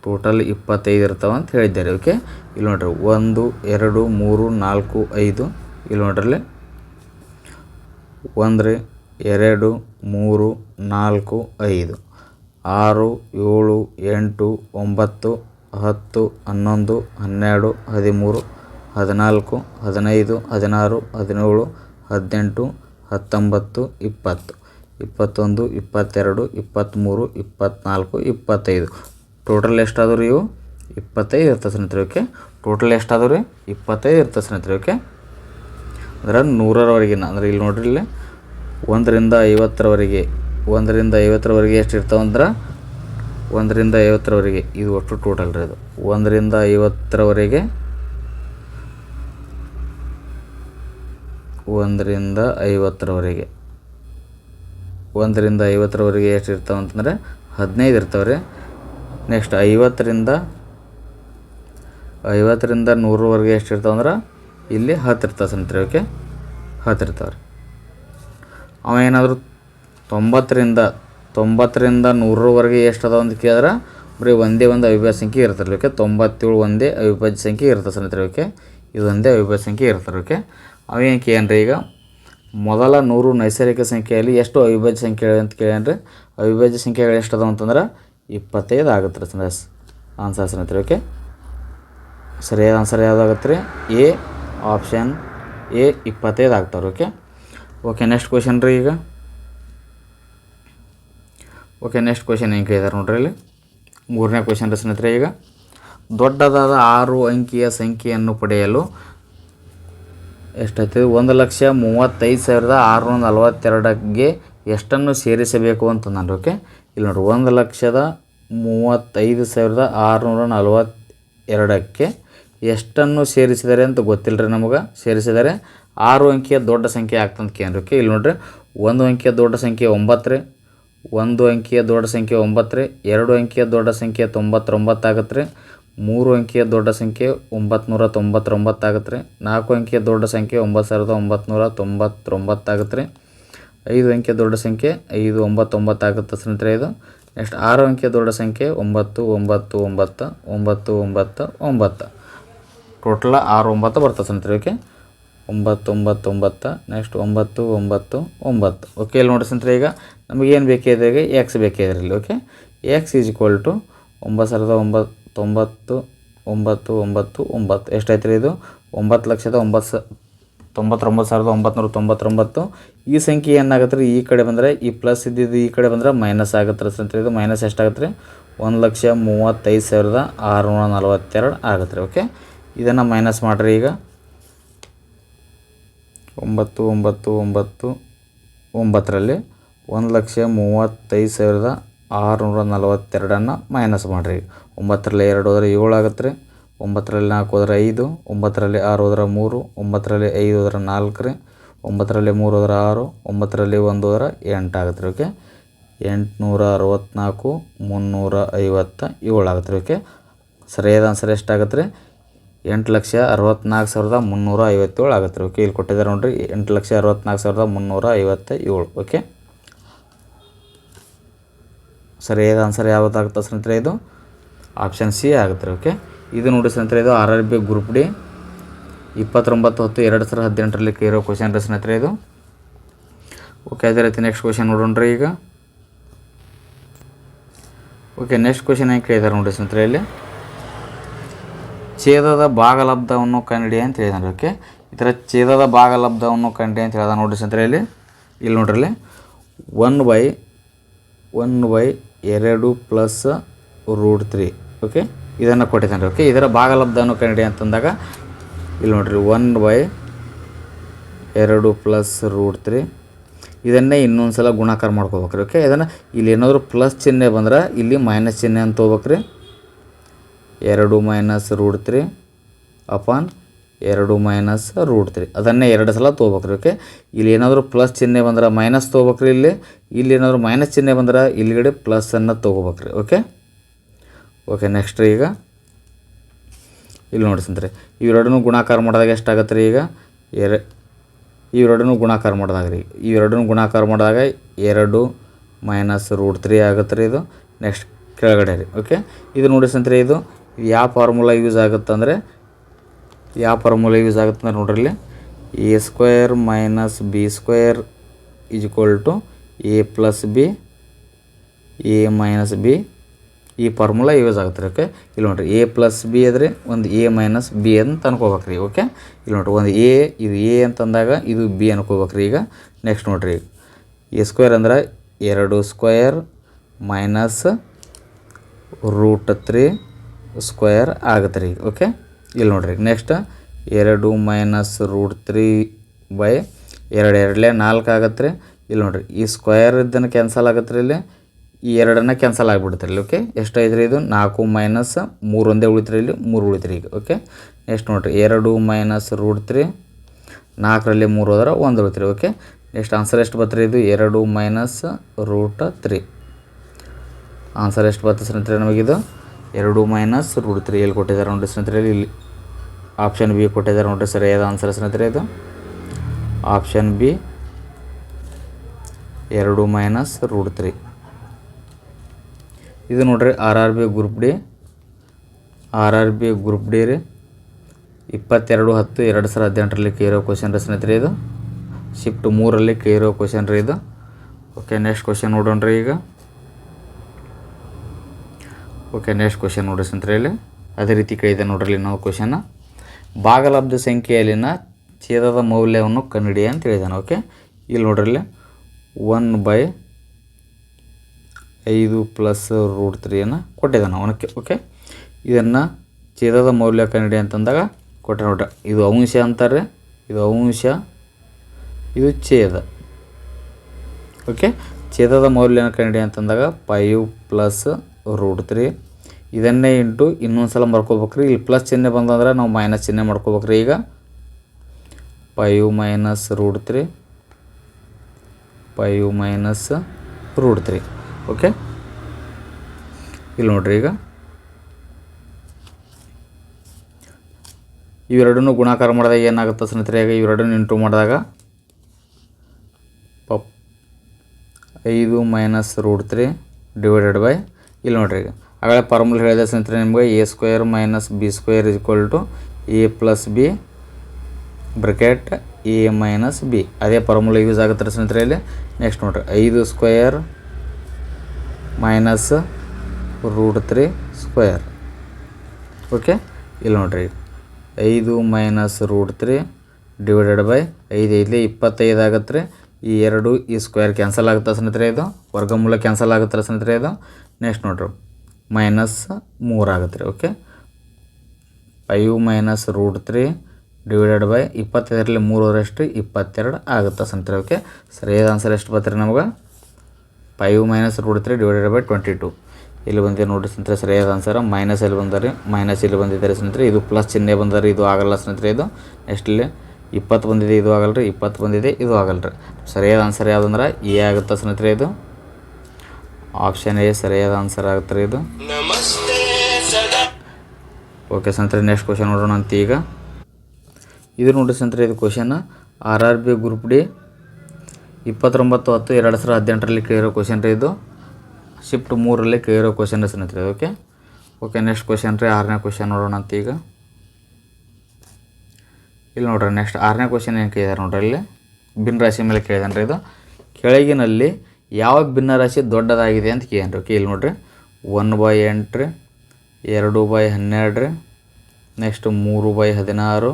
ಟೋಟಲ್ ಇಪ್ಪತ್ತೈದು ಇರ್ತಾವೆ ಅಂತ ಹೇಳಿದ್ದಾರೆ, ಓಕೆ? ಇಲ್ಲಿ ನೋಡ್ರಿ, ಒಂದು, ಎರಡು, ಮೂರು, ನಾಲ್ಕು, ಐದು, ಇಲ್ಲಿ ನೋಡ್ರಲ್ಲಿ. ಒಂದು ಎರಡು, ಮೂರು, ನಾಲ್ಕು, ಐದು. ಆರು, ಏಳು, ಎಂಟು, ಒಂಬತ್ತು, ಹತ್ತು, ಹನ್ನೊಂದು, ಹನ್ನೆರಡು, ಹದಿಮೂರು, ಹದಿನಾಲ್ಕು, ಹದಿನೈದು, ಹದಿನಾರು, ಹದಿನೇಳು, ಹದಿನೆಂಟು ಹತ್ತೊಂಬತ್ತು, ಇಪ್ಪತ್ತು, ಇಪ್ಪತ್ತೊಂದು, ಇಪ್ಪತ್ತೆರಡು, ಇಪ್ಪತ್ತ್ಮೂರು, ಇಪ್ಪತ್ತ್ನಾಲ್ಕು, ಇಪ್ಪತ್ತೈದು. ಟೋಟಲ್ ಎಷ್ಟಾದವು ರೀ ಇವು? ಇಪ್ಪತ್ತೈದು ಇರ್ತದೆ ಸ್ನೇಹಿತರೆ ಓಕೆ ಟೋಟಲ್ ಎಷ್ಟಾದವು ರೀ ಇಪ್ಪತ್ತೈದು ಇರ್ತದೆ ಸ್ನೇಹಿತರೆ ಓಕೆ ಅಂದ್ರೆ ನೂರರವರೆಗಿನ, ಅಂದ್ರೆ ಇಲ್ಲಿ ನೋಡ್ರಿ ಇಲ್ಲಿ. ಒಂದರಿಂದ ಐವತ್ತರವರೆಗೆ ಒಂದರಿಂದ ಐವತ್ತರವರೆಗೆ ಎಷ್ಟು ಇರ್ತಾವೆ ಅಂದ್ರೆ? ಒಂದರಿಂದ ಐವತ್ತರವರೆಗೆ. ಇದು ಒಟ್ಟು ಟೋಟಲ್ ರೀ ಅದು. ಒಂದರಿಂದ ಐವತ್ತರವರೆಗೆ ಒಂದರಿಂದ ಐವತ್ತರವರೆಗೆ. ಒಂದರಿಂದ ಐವತ್ತರವರೆಗೆ ಎಷ್ಟು ಇರ್ತಾವೆ ಅಂತಂದರೆ ಹದಿನೈದು ಇರ್ತಾವೆ ರೀ ನೆಕ್ಸ್ಟ್ ಐವತ್ತರಿಂದ ಐವತ್ತರಿಂದ ನೂರವರೆಗೆ ಎಷ್ಟು ಇರ್ತಾವೆ ಅಂದ್ರೆ ಇಲ್ಲಿ ಹತ್ತು ಇರ್ತಾವೆ ಸಂತ್ರಿ ಓಕೆ? ಹತ್ತು ಇರ್ತಾವೆ ರೀ ಅವ ಏನಾದರೂ ತೊಂಬತ್ತರಿಂದ ತೊಂಬತ್ತರಿಂದ ನೂರವರೆಗೆ ಎಷ್ಟು ಅದಾವ ಅಂತ ಕೇಳಿದ್ರೆ ಬರೀ ಒಂದೇ ಒಂದು ಅವಿಭಾಜ್ಯ ಸಂಖ್ಯೆ ಇರ್ತಾರೆ ಓಕೆ? ತೊಂಬತ್ತೇಳು ಒಂದೇ ಅವಿಭಾಜ್ಯ ಸಂಖ್ಯೆ ಇರ್ತದೆ ಸ್ನೇಹಿತರೆ ಓಕೆ? ಇದೊಂದೇ ಅವಿಭಾಜ್ಯ ಸಂಖ್ಯೆ ಇರ್ತಾರೆ ಓಕೆ? ಅವೇನು ಕೇಳ್ರಿ ಈಗ? ಮೊದಲ ನೂರು ನೈಸರ್ಗಿಕ ಸಂಖ್ಯೆಯಲ್ಲಿ ಎಷ್ಟು ಅವಿಭಾಜ್ಯ ಸಂಖ್ಯೆ ಅಂತ ಕೇಳ್ರಿ. ಅವಿಭಾಜ್ಯ ಸಂಖ್ಯೆಗಳು ಎಷ್ಟು ಅದಾವ ಅಂತಂದ್ರೆ ಇಪ್ಪತ್ತೈದು ಆಗುತ್ತೆ ರೀ ಸ್ನೇಹಿತರೆ ಆನ್ಸರ್ ಸ್ನೇಹಿತರೆ ಓಕೆ ಸರಿಯಾದ ಆನ್ಸರ್ ಯಾವುದಾಗತ್ತೆ ರೀ ಎ ಆಪ್ಷನ್ ಎ ಇಪ್ಪತ್ತೈದು ಆಗ್ತಾವ್ರಿ ಓಕೆ ಓಕೆ ನೆಕ್ಸ್ಟ್ ಕ್ವಶನ್ ರೀ ಈಗ. ಓಕೆ ನೆಕ್ಸ್ಟ್ ಕ್ವಶನ್ ಹೆಂಗೆ ಕೇಳಿದಾರೆ ನೋಡ್ರಿ ಇಲ್ಲಿ. ಮೂರನೇ ಕ್ವಶನ್ ರೀ ಸ್ನೇಹಿತರೆ ಈಗ. ದೊಡ್ಡದಾದ ಆರು ಅಂಕಿಯ ಸಂಖ್ಯೆಯನ್ನು ಪಡೆಯಲು ಎಷ್ಟಾಯ್ತದೆ ಒಂದು ಲಕ್ಷ ಮೂವತ್ತೈದು ಸಾವಿರದ ಆರುನೂರ ನಲವತ್ತೆರಡಕ್ಕೆ ಎಷ್ಟನ್ನು ಸೇರಿಸಬೇಕು ಅಂತ ನಾನು ಓಕೆ ಇಲ್ಲಿ ನೋಡ್ರಿ, ಒಂದು ಲಕ್ಷದ ಮೂವತ್ತೈದು ಸಾವಿರದ ಆರುನೂರ ನಲ್ವತ್ತೆರಡಕ್ಕೆ ಎಷ್ಟನ್ನು ಸೇರಿಸಿದ್ದಾರೆ ಅಂತ ಗೊತ್ತಿಲ್ಲ ರೀ ನಮಗೆ? ಸೇರಿಸಿದರೆ ಆರು ಅಂಕಿಯ ದೊಡ್ಡ ಸಂಖ್ಯೆ ಆಗ್ತಂತ ಓಕೆ ಇಲ್ಲಿ ನೋಡ್ರಿ, ಒಂದು ಅಂಕಿಯ ದೊಡ್ಡ ಸಂಖ್ಯೆ ಒಂಬತ್ತು ರೀ ಒಂದು ಅಂಕಿಯ ದೊಡ್ಡ ಸಂಖ್ಯೆ ಒಂಬತ್ತು ರೀ ಎರಡು ಅಂಕಿಯ ದೊಡ್ಡ ಸಂಖ್ಯೆ ತೊಂಬತ್ತೊಂಬತ್ತು ಆಗತ್ತೆ ರೀ ಮೂರು ಅಂಕಿಯ ದೊಡ್ಡ ಸಂಖ್ಯೆ ಒಂಬತ್ತು ತೊಂಬತ್ತೊಂಬತ್ತು ಆಗತ್ತೆ ರೀ ನಾಲ್ಕು ಅಂಕಿಯ ದೊಡ್ಡ ಸಂಖ್ಯೆ ಒಂಬತ್ತು ಸಾವಿರದ ಒಂಬತ್ತು ತೊಂಬತ್ತೊಂಬತ್ತು ಆಗತ್ತೆ ರೀ ಐದು ಅಂಕಿಯ ದೊಡ್ಡ ಸಂಖ್ಯೆ ಐದು ಒಂಬತ್ತೊಂಬತ್ತು ಆಗುತ್ತೆ ಸ್ನೇಹಿತರೆ ಇದು. ನೆಕ್ಸ್ಟ್ ಆರು ಅಂಕಿಯ ದೊಡ್ಡ ಸಂಖ್ಯೆ ಒಂಬತ್ತು ಒಂಬತ್ತು ಒಂಬತ್ತು ಒಂಬತ್ತು ಒಂಬತ್ತು ಒಂಬತ್ತು. ಟೋಟಲ್ ಆರು, ಒಂಬತ್ತು ಬರ್ತದೆ ಸ್ನೇಹಿತರೆ, ಓಕೆ? ಒಂಬತ್ತು ಒಂಬತ್ತು ನೆಕ್ಸ್ಟ್ ಒಂಬತ್ತು ಒಂಬತ್ತು ಒಂಬತ್ತು. ಓಕೆ, ಇಲ್ಲಿ ನೋಡಿ ಸ್ನೇಹಿತರೆ ಈಗ ನಮಗೇನು ಬೇಕಿದೆ ಎಕ್ಸ್ ಬೇಕಿದೆ ಇಲ್ಲಿ, ಓಕೆ? ಎಕ್ಸ್ ಈಸ್ ಇಕ್ವಲ್ ಟು ಒಂಬತ್ತು ಸಾವಿರದ ಒಂಬತ್ತು ತೊಂಬತ್ತು, ಒಂಬತ್ತು ಒಂಬತ್ತು ಒಂಬತ್ತು. ಎಷ್ಟಾಯ್ತು ರೀ ಇದು? ಒಂಬತ್ತು ಲಕ್ಷದ ಒಂಬತ್ತು ಸ, ತೊಂಬತ್ತೊಂಬತ್ತು ಸಾವಿರದ ಒಂಬತ್ತು ತೊಂಬತ್ತೊಂಬತ್ತು. ಈ ಸಂಖ್ಯೆ ಏನಾಗುತ್ತೆ ರೀ ಈ ಕಡೆ ಬಂದರೆ ಈ ಪ್ಲಸ್ ಇದ್ದಿದ್ದು ಈ ಕಡೆ ಬಂದರೆ ಮೈನಸ್ ಆಗುತ್ತೆ ರೀ ಇದು. ಮೈನಸ್ ಎಷ್ಟಾಗುತ್ತೆ ರೀ ಒಂದು ಲಕ್ಷ ಮೂವತ್ತೈದು ಸಾವಿರದ ಆರುನೂರ ನಲವತ್ತೆರಡು ಆಗತ್ತೆ ರೀ ಓಕೆ ಇದನ್ನು ಮೈನಸ್ ಮಾಡಿರಿ ಈಗ. ಒಂಬತ್ತು ಒಂಬತ್ತು ಒಂಬತ್ತು, ಒಂಬತ್ತರಲ್ಲಿ ಒಂದು ಲಕ್ಷ ಮೂವತ್ತೈದು ಸಾವಿರದ ಆರುನೂರ ನಲವತ್ತೆರಡನ್ನು ಮೈನಸ್ ಮಾಡಿರಿ. ಒಂಬತ್ತರಲ್ಲಿ ಎರಡು ಹೋದರೆ ಏಳು ಆಗುತ್ತೆ ರೀ. ಒಂಬತ್ತರಲ್ಲಿ ನಾಲ್ಕು ಹೋದರೆ ಐದು, ಒಂಬತ್ತರಲ್ಲಿ ಆರು ಹೋದ್ರೆ ಮೂರು, ಒಂಬತ್ತರಲ್ಲಿ ಐದು ಹೋದ್ರೆ ನಾಲ್ಕು ರೀ. ಒಂಬತ್ತರಲ್ಲಿ ಮೂರು ಹೋದರೆ ಆರು, ಒಂಬತ್ತರಲ್ಲಿ ಒಂದು ಹೋದ್ರೆ ಎಂಟು ಆಗುತ್ತೆ ರೀ, ಓಕೆ? ಎಂಟುನೂರ ಅರವತ್ತ್ನಾಲ್ಕು, ಮುನ್ನೂರ ಐವತ್ತ ಏಳು ಆಗುತ್ತೆ ರೀ, ಓಕೆ? ಸರಿಯಾದ ಆನ್ಸರ್ ಎಷ್ಟಾಗತ್ತೆ ರೀ? ಎಂಟು ಲಕ್ಷ ಅರವತ್ತ್ನಾಲ್ಕು ಸಾವಿರದ ಮುನ್ನೂರ ಐವತ್ತೇಳು ಆಗುತ್ತೆ ರೀ, ಓಕೆ? ಇಲ್ಲಿ ಕೊಟ್ಟಿದ್ದಾರೆ ನೋಡಿರಿ, ಎಂಟು ಲಕ್ಷ ಅರವತ್ತ್ನಾಲ್ಕು ಸಾವಿರದ ಮುನ್ನೂರ ಐವತ್ತ ಏಳು, ಓಕೆ? ಸರಿಯಾದ ಆನ್ಸರ್ ಯಾವತ್ತಾಗುತ್ತೆ ಸ್ನೇಹಿತರೆ ಇದು? ಆಪ್ಷನ್ ಸಿ ಆಗುತ್ತೆ ಓಕೆ ಇದು ನೋಡಿ ಸ್ನೇಹಿತರೆ, ಇದು R R B group D ಇಪ್ಪತ್ತೊಂಬತ್ತು ಹತ್ತು ಎರಡು ಸಾವಿರದ ಹದಿನೆಂಟರಲ್ಲಿ ಇರೋ ಕ್ವಶನ್ ರೀ ಸ್ನೇಹಿತರೆ ಇದು. ಓಕೆ ಅದೇ ರೀತಿ ನೆಕ್ಸ್ಟ್ ಕ್ವಶನ್ ನೋಡೋಣ ರೀ ಈಗ. ಓಕೆ ನೆಕ್ಸ್ಟ್ ಕ್ವಶನ್ ಹೆಂಗೆ ಕೇಳಿದ್ದಾರೆ ನೋಡಿ ಸ್ನೇಹಿತರೆ ಇಲ್ಲಿ? ಛೇದದ ಭಾಗಲಬ್ಧವನ್ನು ಕಂಡಿಡಿ ಅಂತ ಹೇಳಿದಾನೆ ಓಕೆ ಈ ಥರ ಛೇದದ ಭಾಗಲಬ್ಧವನ್ನು ಕಂಡಿ ಅಂತ ಹೇಳ್ದ ನೋಡಿ ಸ್ನೇಹಿತರೆ ಇಲ್ಲಿ. ಇಲ್ಲಿ ನೋಡ್ರಿ ಇಲ್ಲಿ. ಒನ್ ಬೈ ಒನ್ ಬೈ ಎರಡು ಪ್ಲಸ್ ರೂಟ್ ತ್ರೀ ಓಕೆ ಇದನ್ನು ಕೊಟ್ಟಿದ್ದಾನೆ ಓಕೆ ಇದರ ಭಾಗಲಬ್ಧವನ್ನು ಕಂಡಿಡಿ ಅಂತಂದಾಗ ಇಲ್ಲಿ ನೋಡಿರಿ ಒನ್ ಬೈ ಎರಡು ಪ್ಲಸ್ ರೂಟ್ ತ್ರೀ ಇದನ್ನೇ ಇನ್ನೊಂದು ಸಲ ಗುಣಾಕಾರ ಮಾಡ್ಕೋಬೇಕ್ರಿ ಓಕೆ ಇದನ್ನು ಇಲ್ಲಿ ಏನಾದರೂ ಪ್ಲಸ್ ಚಿಹ್ನೆ ಬಂದ್ರೆ ಇಲ್ಲಿ ಮೈನಸ್ ಚಿಹ್ನೆ ಅಂತ ಹೋಗ್ಬೇಕ್ರಿ. ಎರಡು ಮೈನಸ್ ರೂಟ್ ತ್ರೀ ಅಪಾನ್ ಎರಡು ಮೈನಸ್ ರೂಟ್ ತ್ರೀ ಅದನ್ನೇ ಎರಡು ಸಲ ತೊಗೋಬೇಕ್ರಿ ಓಕೆ ಇಲ್ಲಿ ಏನಾದರೂ ಪ್ಲಸ್ ಚಿಹ್ನೆ ಬಂದ್ರೆ ಮೈನಸ್ ತೊಗೋಬೇಕ್ರಿ ಇಲ್ಲಿ ಇಲ್ಲಿ ಏನಾದರೂ ಮೈನಸ್ ಚಿಹ್ನೆ ಬಂದ್ರೆ ಇಲ್ಲಿಗಡೆ ಪ್ಲಸ್ಸನ್ನು ತೊಗೋಬೇಕ್ರಿ ಓಕೆ ಓಕೆ ನೆಕ್ಸ್ಟ್ ಈಗ. ಇಲ್ಲಿ ನೋಡಿ ಸ್ನೇಹಿತರೆ ಇವೆರಡನ್ನೂ ಗುಣಾಕಾರ ಮಾಡಿದಾಗ ಎಷ್ಟಾಗತ್ತೆ ರೀ ಈಗ? ಎರ ಇವೆರಡನ್ನೂ ಗುಣಾಕಾರ ಮಾಡಿದಾಗ ರೀ, ಇವೆರಡನ್ನೂ ಗುಣಾಕಾರ ಮಾಡಿದಾಗ ಎರಡು ಮೈನಸ್ ರೂಟ್ ತ್ರೀ ಆಗುತ್ತೆ ರೀ ಇದು. ನೆಕ್ಸ್ಟ್ ಕೆಳಗಡೆ ರೀ ಓಕೆ ಇದು ನೋಡಿ ಸ್ನೇಹಿತರೆ ಇದು ಯಾವ ಫಾರ್ಮುಲಾ ಯೂಸ್ ಆಗುತ್ತಂದರೆ ಯಾವ ಫಾರ್ಮುಲಾ ಯೂಸ್ ಆಗುತ್ತೆ ಅಂದ್ರೆ ನೋಡ್ರಿ ಇಲ್ಲಿ. A square minus B square equal to A plus B A minus B ಈ ಫಾರ್ಮುಲಾ ಯೂಸ್ ಆಗುತ್ತೆ ರೀ ಓಕೆ? ಇಲ್ಲಿ ನೋಡಿರಿ ಎ ಪ್ಲಸ್ ಬಿ ಅದ್ರೆ ಒಂದು ಎ ಮೈನಸ್ ಬಿ ಅಂತ ಅನ್ಕೋಬೇಕು ರೀ ಓಕೆ? ಇಲ್ಲಿ ನೋಡಿರಿ, ಒಂದು ಎ ಇದು ಎ ಅಂತಂದಾಗ ಇದು ಬಿ ಅನ್ಕೋಬೇಕು ರೀ ಈಗ. ನೆಕ್ಸ್ಟ್ ನೋಡಿರಿ ಎ ಸ್ಕ್ವೇರ್ ಅಂದ್ರೆ ಎರಡು square minus root three square ಆಗುತ್ತೆ ರೀ ಓಕೆ? ಇಲ್ಲಿ ನೋಡಿರಿ ನೆಕ್ಸ್ಟ್ ಎರಡು ಮೈನಸ್ ರೂಟ್ ತ್ರೀ ಬೈ ಎರಡು, ಎರಡಲೇ ನಾಲ್ಕು ಆಗತ್ತೆ ರೀ ಇಲ್ಲಿ ನೋಡಿರಿ, ಈ ಸ್ಕ್ವೇರ್ ಇದ್ದನ್ನು ಕ್ಯಾನ್ಸಲ್ ಆಗತ್ತೆ ರೀ ಇಲ್ಲಿ. ಈ ಎರಡನ್ನ ಕ್ಯಾನ್ಸಲ್ ಆಗಿಬಿಡುತ್ತೆ ಇಲ್ಲಿ ಓಕೆ ಎಷ್ಟಾಯ್ತು ಇದು? ನಾಲ್ಕು ಮೈನಸ್ ಮೂರು ಒಂದೇ ಉಳಿತ್ರಿ ಇಲ್ಲಿ, ಮೂರು ಉಳಿತ್ರಿ ಈಗ ಓಕೆ ನೆಕ್ಸ್ಟ್ ನೋಡಿರಿ, ಎರಡು ಮೈನಸ್ ರೂಟ್ ತ್ರೀ ನಾಲ್ಕರಲ್ಲಿ ಮೂರು ಹೋದ್ರೆ ಒಂದು ಉಳಿತ್ರಿ ಓಕೆ ನೆಕ್ಸ್ಟ್ ಆನ್ಸರ್ ಎಷ್ಟು ಬರ್ತರಿ ಇದು? ಎರಡು ಮೈನಸ್ ರೂಟ್ ತ್ರೀ ಆನ್ಸರ್ ಎಷ್ಟು ಬರ್ತದೆ ಸ್ನೇಹಿತರೆ ನಮಗಿದು? ಎರಡು ಮೈನಸ್ ರೂಟ್ ತ್ರೀ ಎಲ್ಲಿ ಕೊಟ್ಟಿದ್ದಾರೆ ನೋಡಿ ಸ್ನೇಹಿತರೆ ಇಲ್ಲಿ ಆಪ್ಷನ್ ಬಿ ಕೊಟ್ಟಿದ್ದಾರೆ ನೋಡ್ರಿ ಸರಿಯಾದ ಆನ್ಸರ್ ಸ್ನೇಹಿತರೆ ಇದು? ಆಪ್ಷನ್ ಬಿ ಎರಡು ಮೈನಸ್ ರೂಟ್ ತ್ರೀ ಇದು ನೋಡ್ರಿ R R B group D. R R B group D ರೀ. ಇಪ್ಪತ್ತೆರಡು ಹತ್ತು ಎರಡು ಸಾವಿರದ ಹದಿನೆಂಟರಲ್ಲಿ ಕೇರೋ ಕ್ವಶನ್ ರೀ ಸ್ನೇಹಿತರೆ ಇದು. ಶಿಫ್ಟ್ ಮೂರಲ್ಲಿ ಕೇರೋ ಕ್ವಶನ್ ರೀ ಇದು. ಓಕೆ ನೆಕ್ಸ್ಟ್ ಕ್ವಶನ್ ನೋಡೋಣ ರೀ ಈಗ. ಓಕೆ ನೆಕ್ಸ್ಟ್ ಕ್ವಶನ್ ನೋಡ್ರಿ ಸ್ನೇಹಿತರೆ ಇಲ್ಲಿ. ಅದೇ ರೀತಿ ಕೇಳಿದೆ ನೋಡ್ರಿ ನಾವು ಕ್ವಶನ್ ಭಾಗಲಬ್ಧ ಸಂಖ್ಯೆಯಲ್ಲಿನ ಛೇದದ ಮೌಲ್ಯವನ್ನು ಕಂಡುಹಿಡಿಯ ಅಂತ ಹೇಳಿದಾನೆ. ಓಕೆ ಇಲ್ಲಿ ನೋಡ್ರಿ ಒನ್ ಬೈ ಐದು ಪ್ಲಸ್ ರೂಟ್ ತ್ರೀಯನ್ನು ಕೊಟ್ಟಿದ್ದಾನೆ ಅವನಕ್ಕೆ ಓಕೆ ಇದನ್ನು ಛೇದದ ಮೌಲ್ಯ ಕನ್ನಡಿ ಅಂತಂದಾಗ ಕೊಟ್ಟೆ ನೋಡ್ರಿ, ಇದು ಅಂಶ ಅಂತಾರೆ, ಇದು ಅಂಶ ಇದು ಛೇದ ಓಕೆ ಛೇದದ ಮೌಲ್ಯನ ಕಂಡುಹಿಡಿ ಅಂತಂದಾಗ ಫೈವ್ ಪ್ಲಸ್ ರೂಟ್ ತ್ರೀ ಇದನ್ನೇ ಇಂಟು ಇನ್ನೊಂದು ಸಲ ಮಾಡ್ಕೋಬೇಕ್ರಿ ಇಲ್ಲಿ ಪ್ಲಸ್ ಚಿಹ್ನೆ ಬಂದಂದ್ರೆ ನಾವು ಮೈನಸ್ ಚಿಹ್ನೆ ಮಾಡ್ಕೋಬೇಕ್ರಿ ಈಗ. Five minus root three five minus root three okay? ಇಲ್ಲಿ ನೋಡ್ರಿ ಈಗ. ಇವೆರಡನ್ನೂ ಗುಣಾಕಾರ ಮಾಡಿದಾಗ ಏನಾಗುತ್ತೆ ಸ್ನೇಹಿತರೆ? ಈಗ ಇವೆರಡನ್ನು ಇಂಟು ಮಾಡಿದಾಗ ಪಪ್ ಐದು minus root three divided by ಇಲ್ಲಿ ನೋಡ್ರಿ ಈಗ. ಆಗಲೇ ಫಾರ್ಮುಲ ಹೇಳಿದೆ ಸ್ನೇಹಿತರೆ ನಿಮಗೆ A square minus B square is equal to A plus B bracket A minus B ಅದೇ ಫಾರ್ಮುಲಾ ಯೂಸ್ ಆಗುತ್ತೆ ಸ್ನೇಹಿತರೆ ಇಲ್ಲಿ. ನೆಕ್ಸ್ಟ್ ನೋಡ್ರಿ, ಐದು square minus root three square okay ಇಲ್ಲಿ ನೋಡಿರಿ. ಐದು minus root three divided by ಐದು ಇಲ್ಲಿ ಇಪ್ಪತ್ತೈದು ಆಗತ್ತೆ ರೀ ಈ ಎರಡು ಈ ಸ್ಕ್ವೇರ್ ಕ್ಯಾನ್ಸಲ್ ಆಗುತ್ತೆ ಸ್ನೇಹಿತರೆ ಇದು? ವರ್ಗಮೂಲ ಕ್ಯಾನ್ಸಲ್ ಆಗುತ್ತೆ ಸ್ನೇಹಿತರೆ ಇದು? ನೆಕ್ಸ್ಟ್ ನೋಡ್ರಿ. ಮೈನಸ್ ಮೂರು ಆಗುತ್ತೆ ರೀ okay five minus root three divided by ಇಪ್ಪತ್ತೈದರಲ್ಲಿ ಮೂರರಷ್ಟು ಇಪ್ಪತ್ತೆರಡು ಆಗುತ್ತೆ ಸ್ನೇಹಿತರೆ ಓಕೆ ಸರಿಯಾದ ಆನ್ಸರ್ ಎಷ್ಟು ಬರ್ತೀರಿ ನಮಗೆ? Five minus root three divided by twenty two ಇಲ್ಲಿ ಬಂದಿದೆ ನೋಡಿ ಸ್ನೇಹಿತರೆ, ಸರಿಯಾದ ಆನ್ಸರ್ ಮೈನಸ್ ಇಲ್ಲಿ ಬಂದರೆ ಮೈನಸ್ ಇಲ್ಲಿ ಬಂದಿದ್ದಾರೆ ಸ್ನೇಹಿತರೆ. ಇದು ಪ್ಲಸ್ ಚಿಹ್ನೆ ಬಂದರೆ, ಇದು ಆಗಲ್ಲ ಸ್ನೇಹಿತರೆ ಇದು. ನೆಕ್ಸ್ಟ್ ಇಲ್ಲಿ ಇಪ್ಪತ್ತು ಬಂದಿದೆ, ಇದು ಆಗಲ್ಲ ರೀ ಇಪ್ಪತ್ತು ಬಂದಿದೆ, ಇದು ಆಗಲ್ಲ ರೀ ಸರಿಯಾದ ಆನ್ಸರ್ ಯಾವುದಂದ್ರೆ ಎ ಆಗುತ್ತೆ ಸ್ನೇಹಿತರೆ ಇದು? ಆಪ್ಷನ್ ಎ ಸರಿಯಾದ ಆನ್ಸರ್ ಆಗುತ್ತೆ ರೀ ಇದು? ಓಕೆ ಸ್ನೇಹಿತರೆ ನೆಕ್ಸ್ಟ್ ಕ್ವಶನ್ ನೋಡೋಣ ಅಂತ ಈಗ. ಇದು ನೋಡಿ ಸ್ನೇಹಿತರೆ, ಇದು question R R B group D ಇಪ್ಪತ್ತೊಂಬತ್ತು ಹತ್ತು ಎರಡು ಸಾವಿರದ ಹದಿನೆಂಟರಲ್ಲಿ ಕೇಳಿರೋ ಕ್ವಶನ್ ರೀ ಇದು. ಶಿಫ್ಟ್ ಮೂರಲ್ಲಿ ಕೇಳಿರೋ ಕ್ವಶನ್ ಸ್ನೇಹಿತರೆ ಓಕೆ ಓಕೆ ನೆಕ್ಸ್ಟ್ ಕ್ವಶನ್ ರೀ, ಆರನೇ ಕ್ವಶನ್ ನೋಡೋಣ ಅಂತ ಈಗ. ಇಲ್ಲಿ ನೋಡ್ರಿ ನೆಕ್ಸ್ಟ್ ಆರನೇ ಕ್ವಶನ್ ಏನು ಕೇಳಿದಾರೆ ನೋಡ್ರಿ ಇಲ್ಲಿ. ಭಿನ್ನ ರಾಶಿ ಮೇಲೆ ಕೇಳಿದಾನೆ ರೀ ಇದು. ಕೆಳಗಿನಲ್ಲಿ ಯಾವ ಭಿನ್ನ ರಾಶಿ ದೊಡ್ಡದಾಗಿದೆ ಅಂತ ಕೇಳಿದ್ರಿ ಓಕೆ ಇಲ್ಲಿ ನೋಡ್ರಿ ಒನ್ ಬೈ ಎಂಟು ರೀ, ಎರಡು ಬೈ ಹನ್ನೆರಡು ರೀ ನೆಕ್ಸ್ಟ್ ಮೂರು ಬೈ ಹದಿನಾರು,